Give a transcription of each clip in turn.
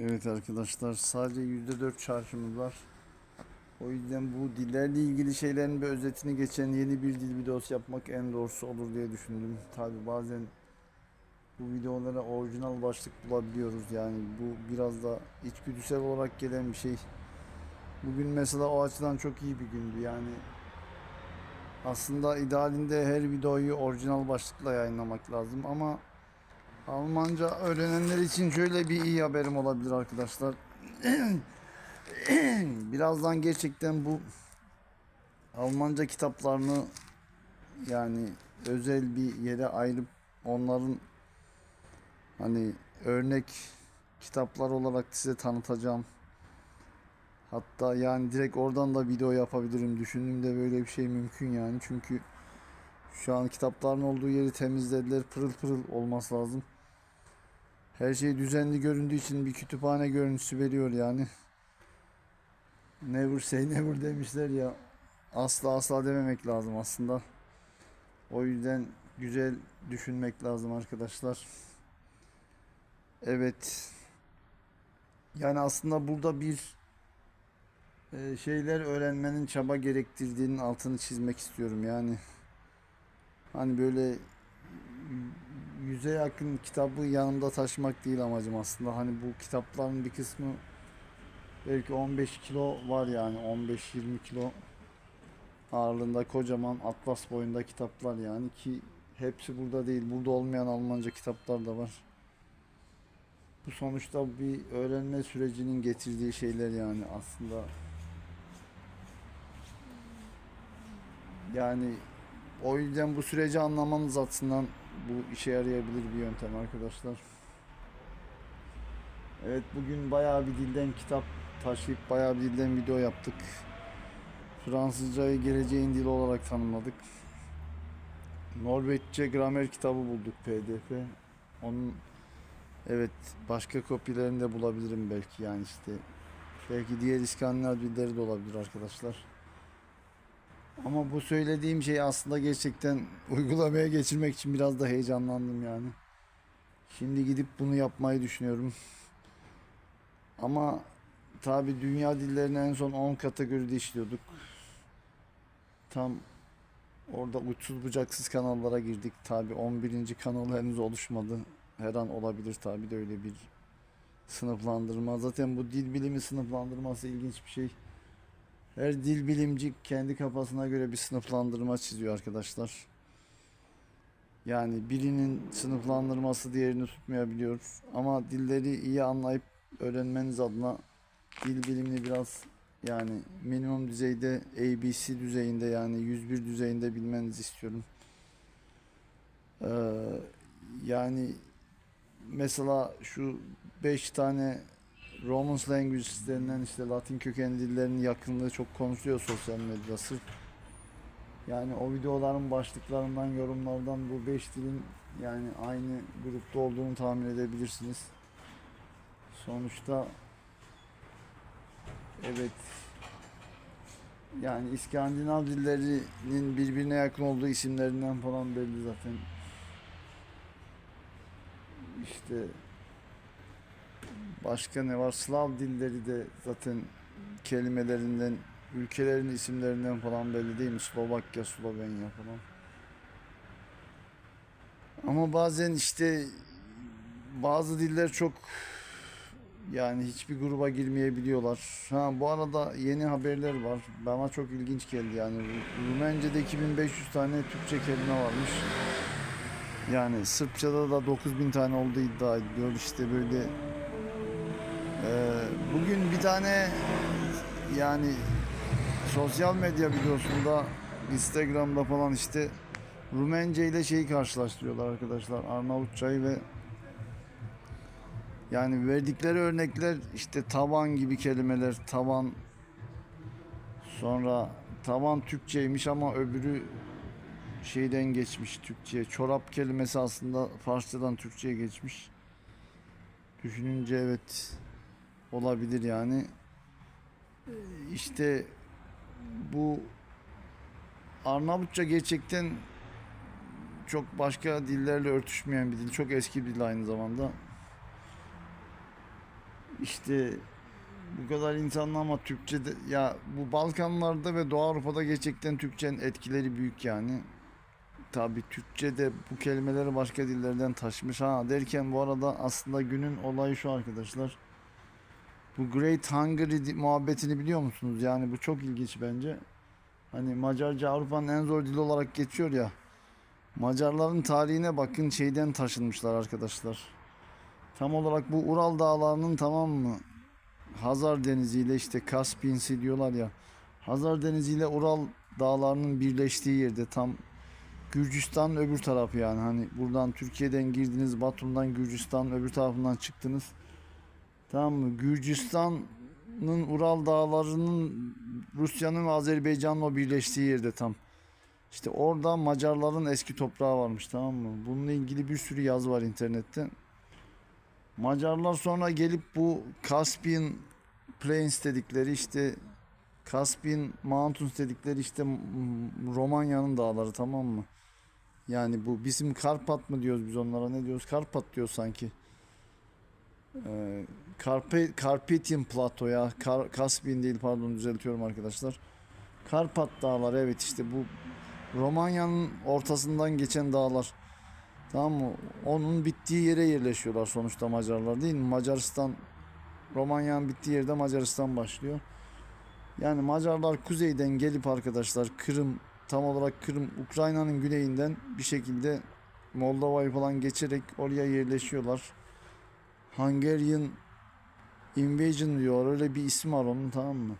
Evet arkadaşlar sadece %4 çarşımız var. O yüzden bu dillerle ilgili şeylerin bir özetini geçen yeni bir dil videosu yapmak en doğrusu olur diye düşündüm. Tabi bazen bu videolara orijinal başlık bulabiliyoruz yani bu biraz da içgüdüsel olarak gelen bir şey. Bugün mesela o açıdan çok iyi bir gündü yani. Aslında idealinde her videoyu orijinal başlıkla yayınlamak lazım ama Almanca öğrenenler için şöyle bir iyi haberim olabilir arkadaşlar. Birazdan gerçekten bu Almanca kitaplarını yani özel bir yere ayırıp onların hani örnek kitaplar olarak size tanıtacağım. Hatta yani direkt oradan da video yapabilirim. Düşündüğümde böyle bir şey mümkün yani. Çünkü şu an kitapların olduğu yeri temizlediler. Pırıl pırıl olması lazım. Her şey düzenli göründüğü için bir kütüphane görüntüsü veriyor yani. Never say never demişler ya. Asla asla dememek lazım aslında. O yüzden güzel düşünmek lazım arkadaşlar. Evet. Yani aslında burada bir e, şeyler öğrenmenin çaba gerektirdiğinin altını çizmek istiyorum yani. Hani böyle yüze yakın kitabı yanımda taşımak değil amacım aslında. Hani bu kitapların bir kısmı belki 15 kilo var yani 15-20 kilo ağırlığında kocaman atlas boyunda kitaplar yani ki hepsi burada değil. Burada olmayan Almanca kitaplar da var. Bu sonuçta bir öğrenme sürecinin getirdiği şeyler yani aslında. Yani o yüzden bu süreci anlamanız açısından bu işe yarayabilir bir yöntem arkadaşlar. Evet bugün bayağı bir dilden kitap taşıyıp bayağı bir dilden video yaptık. Fransızcayı geleceğin dili olarak tanımladık. Norveççe gramer kitabı bulduk pdf. Onun evet başka kopyalarını da bulabilirim belki yani işte. Belki diğer İskandinav dilleri de olabilir arkadaşlar. Ama bu söylediğim şey aslında gerçekten uygulamaya geçirmek için biraz da heyecanlandım yani. Şimdi gidip bunu yapmayı düşünüyorum. Ama tabi dünya dillerini en son 10 kategoride işliyorduk. Tam orada uçsuz bucaksız kanallara girdik. Tabi 11. kanal henüz oluşmadı. Her an olabilir tabi de öyle bir sınıflandırma. Zaten bu dil bilimi sınıflandırması ilginç bir şey. Her dil bilimci kendi kafasına göre bir sınıflandırma çiziyor arkadaşlar. Yani birinin sınıflandırması diğerini tutmayabiliyor. Ama dilleri iyi anlayıp öğrenmeniz adına dil bilimini biraz yani minimum düzeyde ABC düzeyinde yani 101 düzeyinde bilmenizi istiyorum. Ee, yani mesela şu 5 tane Romance Languages denilen işte Latin kökenli dillerin yakınlığı çok konuşuluyor sosyal medyada sırf. Yani o videoların başlıklarından, yorumlardan bu 5 dilin yani aynı grupta olduğunu tahmin edebilirsiniz. Sonuçta evet yani İskandinav dillerinin birbirine yakın olduğu isimlerinden falan belli zaten. İşte Başka ne var? Slav dilleri de zaten kelimelerinden, ülkelerin isimlerinden falan belli değil mi? Slovakya, Slovenya falan. Ama bazen işte bazı diller çok yani hiçbir gruba girmeyebiliyorlar. Ha bu arada yeni haberler var. Bana çok ilginç geldi yani. Rumence'de 2500 tane Türkçe kelime varmış. Yani Sırpçada da 9000 tane olduğu iddia ediliyor. İşte böyle bugün bir tane yani sosyal medya videosunda Instagram'da falan işte Rumence ile şeyi karşılaştırıyorlar arkadaşlar Arnavutçayı ve yani verdikleri örnekler işte tavan gibi kelimeler tavan sonra tavan Türkçeymiş ama öbürü şeyden geçmiş Türkçe'ye çorap kelimesi aslında Farsçadan Türkçe'ye geçmiş. Düşününce evet olabilir yani. İşte bu Arnavutça gerçekten çok başka dillerle örtüşmeyen bir dil. Çok eski bir dil aynı zamanda. işte bu kadar insanla ama Türkçe de ya bu Balkanlarda ve Doğu Avrupa'da gerçekten Türkçenin etkileri büyük yani. Tabi Türkçe de bu kelimeleri başka dillerden taşmış ha derken bu arada aslında günün olayı şu arkadaşlar. Bu Great Hungary muhabbetini biliyor musunuz? Yani bu çok ilginç bence. Hani Macarca Avrupa'nın en zor dili olarak geçiyor ya. Macarların tarihine bakın şeyden taşınmışlar arkadaşlar. Tam olarak bu Ural dağlarının tamam mı? Hazar Denizi ile işte Caspian Sea diyorlar ya. Hazar Denizi ile Ural dağlarının birleştiği yerde tam Gürcistan'ın öbür tarafı yani. Hani buradan Türkiye'den girdiniz, Batum'dan Gürcistan'ın öbür tarafından çıktınız. Tamam mı? Gürcistan'ın Ural dağlarının Rusya'nın Azerbaycan'la o birleştiği yerde tam. İşte orada Macarların eski toprağı varmış tamam mı? Bununla ilgili bir sürü yazı var internette. Macarlar sonra gelip bu Caspian Plains dedikleri işte Caspian Mountains dedikleri işte Romanya'nın dağları tamam mı? Yani bu bizim Karpat mı diyoruz biz onlara ne diyoruz? Karpat diyor sanki. Ee, Carpe, Carpathian Plateau ya. Kar, Caspian değil pardon düzeltiyorum arkadaşlar. Karpat dağları evet işte bu Romanya'nın ortasından geçen dağlar. Tamam mı? Onun bittiği yere yerleşiyorlar sonuçta Macarlar değil mi? Macaristan Romanya'nın bittiği yerde Macaristan başlıyor. Yani Macarlar kuzeyden gelip arkadaşlar Kırım tam olarak Kırım Ukrayna'nın güneyinden bir şekilde Moldova'yı falan geçerek oraya yerleşiyorlar. Hungarian Invasion diyor. Öyle bir ismi var onun tamam mı?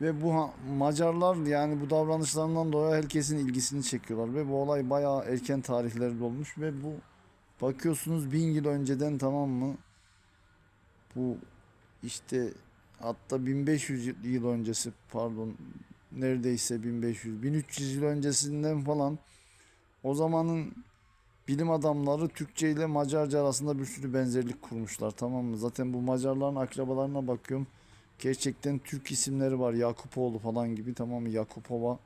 Ve bu Macarlar yani bu davranışlarından dolayı herkesin ilgisini çekiyorlar ve bu olay bayağı erken tarihlerde olmuş ve bu bakıyorsunuz bin yıl önceden tamam mı? Bu işte hatta 1500 yıl- yıl öncesi pardon neredeyse 1500 1300 yıl öncesinden falan o zamanın bilim adamları Türkçe ile Macarca arasında bir sürü benzerlik kurmuşlar tamam mı? Zaten bu Macarların akrabalarına bakıyorum. Gerçekten Türk isimleri var. Yakupoğlu falan gibi tamam mı? Yakupova.